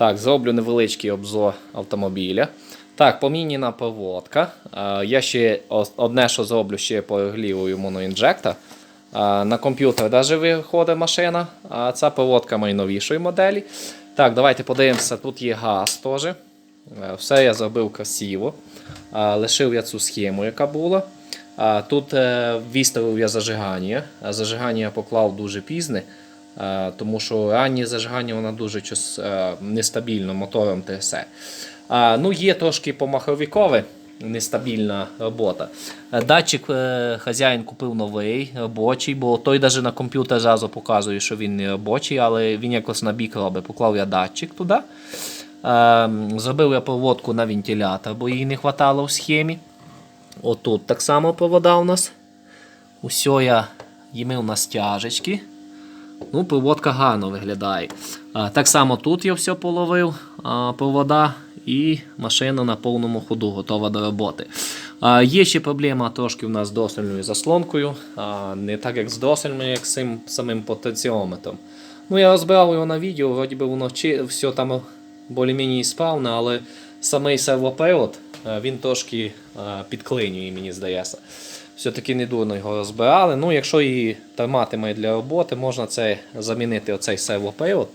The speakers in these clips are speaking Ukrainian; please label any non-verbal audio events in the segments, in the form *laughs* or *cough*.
Так, зроблю невеличкий обзор автомобіля. Так, поміняна проводка. Е, Я ще одне, що зроблю, ще порегулюю моноінжектор. Е, На комп'ютер навіть виходить машина, ця проводка найновішої моделі. Так, давайте подивимося, тут є газ теж. Е, Все я зробив красиво. Лишив я цю схему, яка була. Тут виставив я зажигання. Зажигання я поклав дуже пізне, тому що раннє зажигання воно дуже е, нестабільно мотором трясе. Ну, є трошки помаховікове, нестабільна робота. Е, Датчик е, хазяїн купив новий, робочий, бо той навіть на комп'ютер зразу показує, що він не робочий, але він якось на бік робить. Поклав я датчик туди. Е, зробив я проводку на вентилятор, бо її не вистачало в схемі. Отут так само провода у нас. Усьо я їмив на стяжечки. Ну, проводка гарно виглядає. Так само тут я все половив провода і машина на повному ходу готова до роботи. Є ще проблема трошки у нас з досельною заслонкою. А, не так як з досельною, як з цим самим потенціометром. Ну, я розбирав його на відео, вроді би воно все там більш-менш справно, але самий сервопривод е, він трошки е, підклинює, мені здається. Все-таки не дурно його розбирали. Ну, якщо її триматиме для роботи, можна це замінити оцей сервопривод,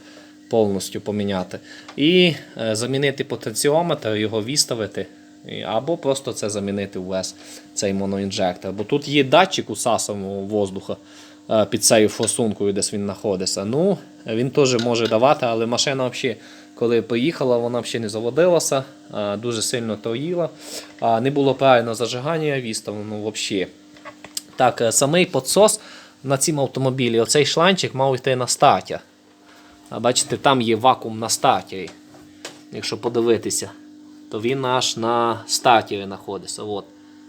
повністю поміняти. І е, замінити потенціометр, його виставити. Або просто це замінити весь цей моноінжектор. Бо тут є датчик усасаного воздуха е, під цією форсункою, десь він знаходиться. Ну, він теж може давати, але машина взагалі, коли поїхала, вона взагалі не заводилася, е, дуже сильно троїла. А Не було правильно зажигання виставлено взагалі. Так, е, самий підсос на цім автомобілі, оцей шланчик мав йти на стартер. А бачите, там є вакуум на стартері. Якщо подивитися, то він аж на стартері знаходиться. От,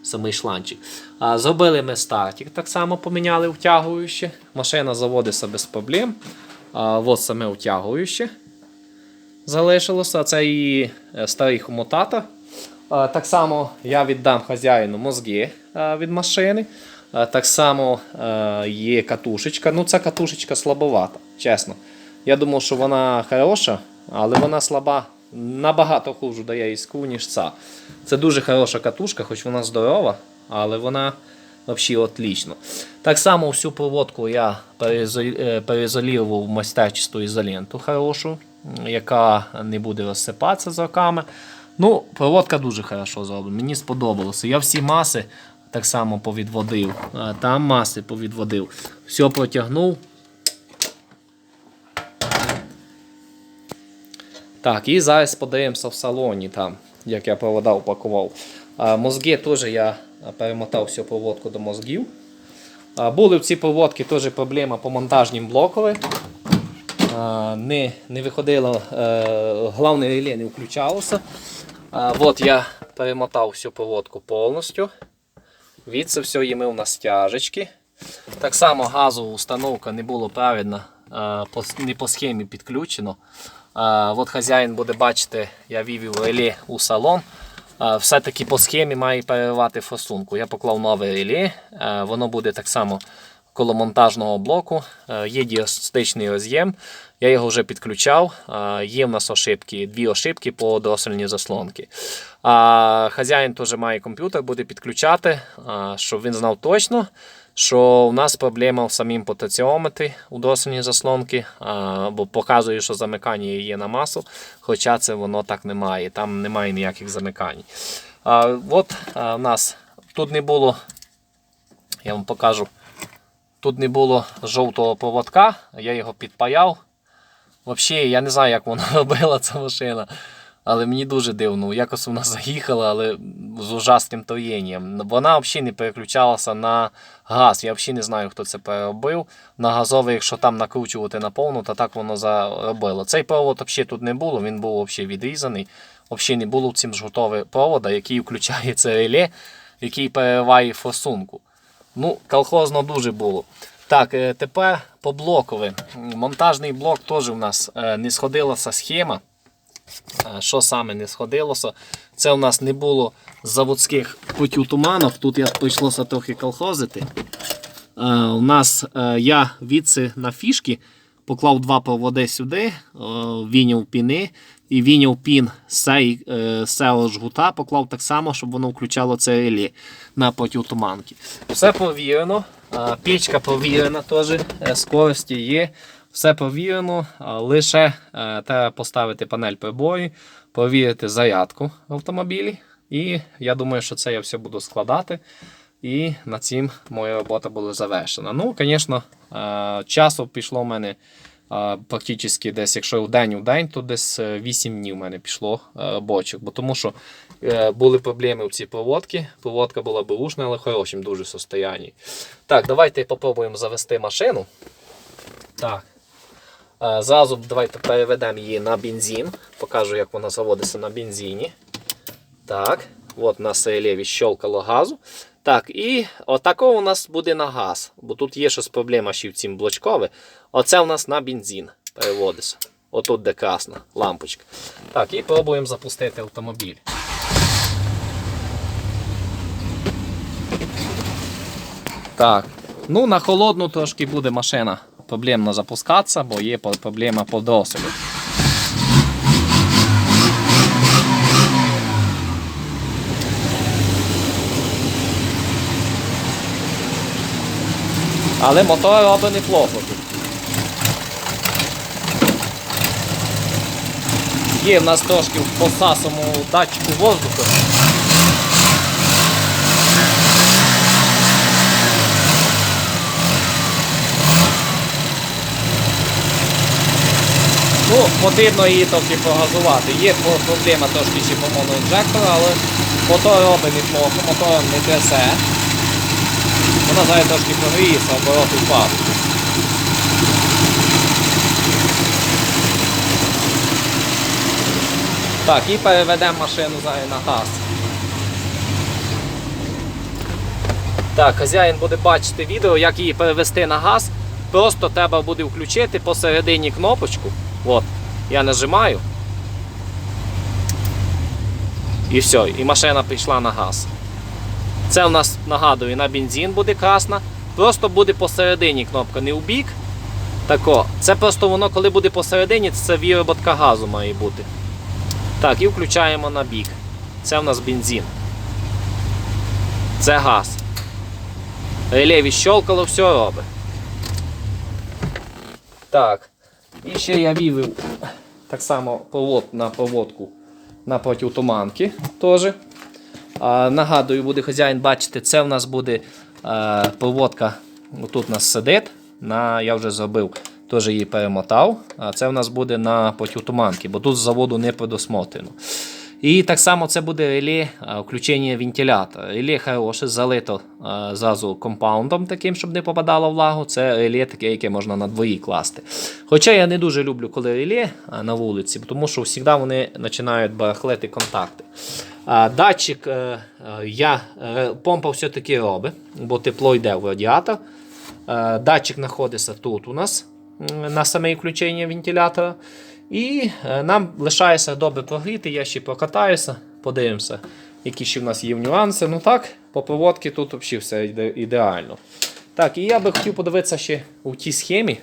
самий шланчик. А, зробили ми стартер, так само поміняли втягуюче. Машина заводиться без проблем. А, от саме втягуюче залишилося. Це і е, старий хомутатор. Е, Так само я віддам хазяїну мозги е, від машини. Так само е, є катушечка. Ну, ця катушечка слабовата, чесно. Я думав, що вона хороша, але вона слаба. Набагато хуже дає іску, ніж ця. Це дуже хороша катушка, хоч вона здорова, але вона взагалі отлично. Так само всю проводку я переізо- е, майстерчисту ізоленту хорошу, яка не буде розсипатися з роками. Ну, проводка дуже хорошо зроблена. Мені сподобалося. Я всі маси так само повідводив. Е, Там маси повідводив. Все протягнув. Так, і зараз подивимося в салоні, там, як я провода упакував. А, мозги теж я перемотав всю проводку до мозгів. А, були в цій проводці теж проблема по монтажнім блокові. А, не, не виходило, е, головне реле не включалося. А, от я перемотав всю проводку повністю. Від це все їмив на стяжечки. Так само газова установка не було правильно, е, не по схемі підключено. От хазяїн буде бачити, я вивів реле у салон. Все-таки по схемі має переривати форсунку. Я поклав нове реле, е, воно буде так само коло монтажного блоку. Є діагностичний роз'єм. Я його вже підключав. Є в нас ошибки, дві ошибки по дроссельній заслонки. Хазяїн теж має комп'ютер, буде підключати, щоб він знав точно, що у нас проблема в самім потенціометрі у дроссельній заслонки, бо показує, що замикання є на масу, хоча це воно так немає, там немає ніяких замикань. От у нас тут не було, я вам покажу, тут не було жовтого поводка, я його підпаяв. Взагалі, я не знаю, як вона *laughs* робила ця машина. Але мені дуже дивно, якось вона *laughs* заїхала, але з ужасним троєнням. Вона взагалі не переключалася на газ. Я взагалі не знаю, хто це переробив. На газовий, якщо там накручувати на повну, то так воно заробило. Цей провод взагалі тут не було, він був взагалі відрізаний. Взагалі не було в цім жгутовий провода, який включає це реле, який перериває форсунку. Ну, колхозно дуже було. Так, е, тепер по блокові. Монтажний блок теж у нас е, не сходилася схема. Що саме не сходилося? Це у нас не було заводських путів. Тут я прийшлося трохи колхозити. Е, У нас е, я відси на фішки поклав два проводи сюди, е, віняв піни, і віняв пін з цього жгута, поклав так само, щоб воно включало це реле на протитуманки. Все провірено, е, пічка провірена теж, скорості є. Все провірено, а лише е, треба поставити панель приборів, провірити зарядку в автомобілі. І я думаю, що це я все буду складати. І на цим моя робота була завершена. Ну, звісно, е, часу пішло в мене е, практично десь, якщо в день у день, то десь е, 8 днів в мене пішло робочих. Бо тому що були проблеми в цій проводці. Проводка була бушна, але в хорошому дуже состоянні. Так, давайте попробуємо завести машину. Так. Е, Зразу давайте переведемо її на бензин. Покажу, як вона заводиться на бензині. Так, от у нас реле щелкало газу. Так, і отако у нас буде на газ. Бо тут є щось проблема ще в цім блочкове. Оце у нас на бензин переводиться. Отут де красна лампочка. Так, і пробуємо запустити автомобіль. Так. Ну, на холодну трошки буде машина проблемно запускатися, бо є проблема по досвіду. Але мотор робить неплохо. Є в нас трошки в посасому датчику воздуху. Ну, потрібно її трохи погазувати. Є проблема трошки ще по моноінжектору, але мотор робить неплохо, мотором не трясе. Вона зараз трошки прогріється, обороти впадуть. Так, і переведемо машину зараз на газ. Так, хазяїн буде бачити відео, як її перевести на газ. Просто треба буде включити посередині кнопочку. От, я нажимаю. І все, і машина пішла на газ. Це у нас, нагадую, на бензин буде красна. Просто буде посередині кнопка, не в бік. Тако. Це просто воно, коли буде посередині, це вироботка газу має бути. Так, і включаємо на бік. Це у нас бензин. Це газ. Реле відщолкало, все робить. Так. І ще я вівив так само повод на проводку на протитуманки теж. А, нагадую, буде хазяїн бачити, це в нас буде а, поводка. Тут у нас сидить. На, я вже зробив, теж її перемотав. А це в нас буде на протитуманки, бо тут заводу не предусмотрено. І так само це буде реле включення вентилятора. Реле хороше, залито зразу компаундом таким, щоб не попадало влагу. Це реле таке, яке можна на двої класти. Хоча я не дуже люблю, коли реле на вулиці, тому що завжди вони починають барахлити контакти. Датчик е, е, я, е, помпа все-таки робить, бо тепло йде в радіатор. Е, датчик знаходиться тут у нас на саме включення вентилятора. І е, нам лишається добре прогріти, я ще прокатаюся, подивимося, які ще в нас є нюанси. Ну так, по проводці тут взагалі все іде- ідеально. Так, і я би хотів подивитися ще у тій схемі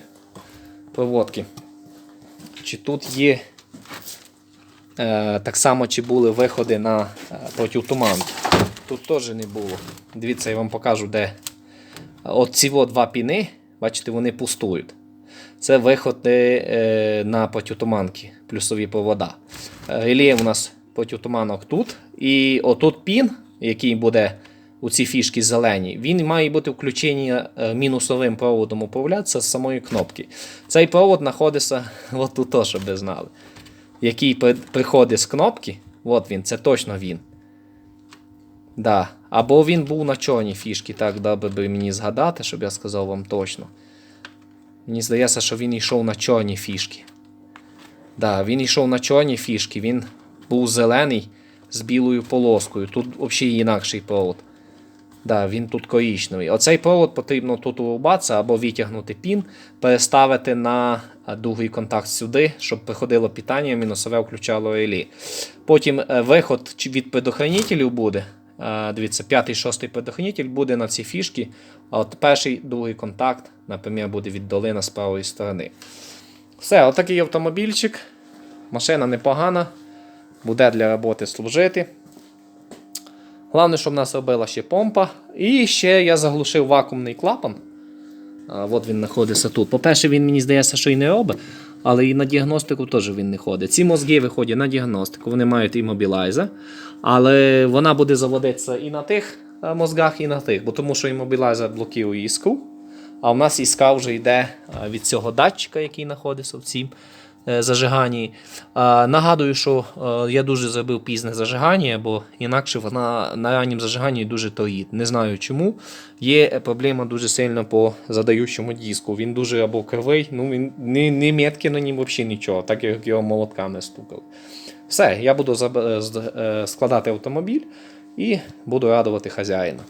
проводки. Чи тут є е, так само, чи були виходи на е, протитуманки. Тут теж не було. Дивіться, я вам покажу, де. От ці два піни, бачите, вони пустують. Це виходи е, на протитуманки, плюсові провода. Е, Реле у нас протитуманок тут. І отут пін, який буде у ці фішки зелені, він має бути включений е, мінусовим проводом управлятися з самої кнопки. Цей провод знаходиться *laughs* от тут, щоб ви знали. Який при- приходить з кнопки, от він, це точно він. Да. Або він був на чорній фішці, так би мені згадати, щоб я сказав вам точно. Мені здається, що він йшов на чорні фішки. Да, він йшов на чорні фішки, він був зелений з білою полоскою. Тут взагалі інакший провод. Да, він тут коричневий. Оцей провод потрібно тут урубатися або витягнути пін, переставити на другий контакт сюди, щоб приходило питання, мінусове включало релі. Потім е, виход від предохранителів буде. Е, Дивіться, п'ятий, шостий предохранитель буде на ці фішки. А от перший, другий контакт, наприклад, буде від долина з правої сторони. Все, отакий автомобільчик. Машина непогана. Буде для роботи служити. Головне, щоб в нас робила ще помпа. І ще я заглушив вакуумний клапан. От він знаходиться тут. По-перше, він мені здається, що і не робить, але і на діагностику теж він не ходить. Ці мозги виходять на діагностику, вони мають імобілайзер, але вона буде заводитися і на тих е, мозгах, і на тих, бо тому що імобілайзер блокує іску. а в нас іска вже йде е, від цього датчика, який знаходиться в цім е, зажиганні. Нагадую, що е, я дуже зробив пізне зажигання, бо інакше вона на раннім зажиганні дуже тоїть. Не знаю чому. Є проблема дуже сильно по задаючому диску. Він дуже або кривий, ну він не, не метки на нім взагалі нічого, так як його молотками стукав. Все, я буду е, е, складати автомобіль і буду радувати хазяїна.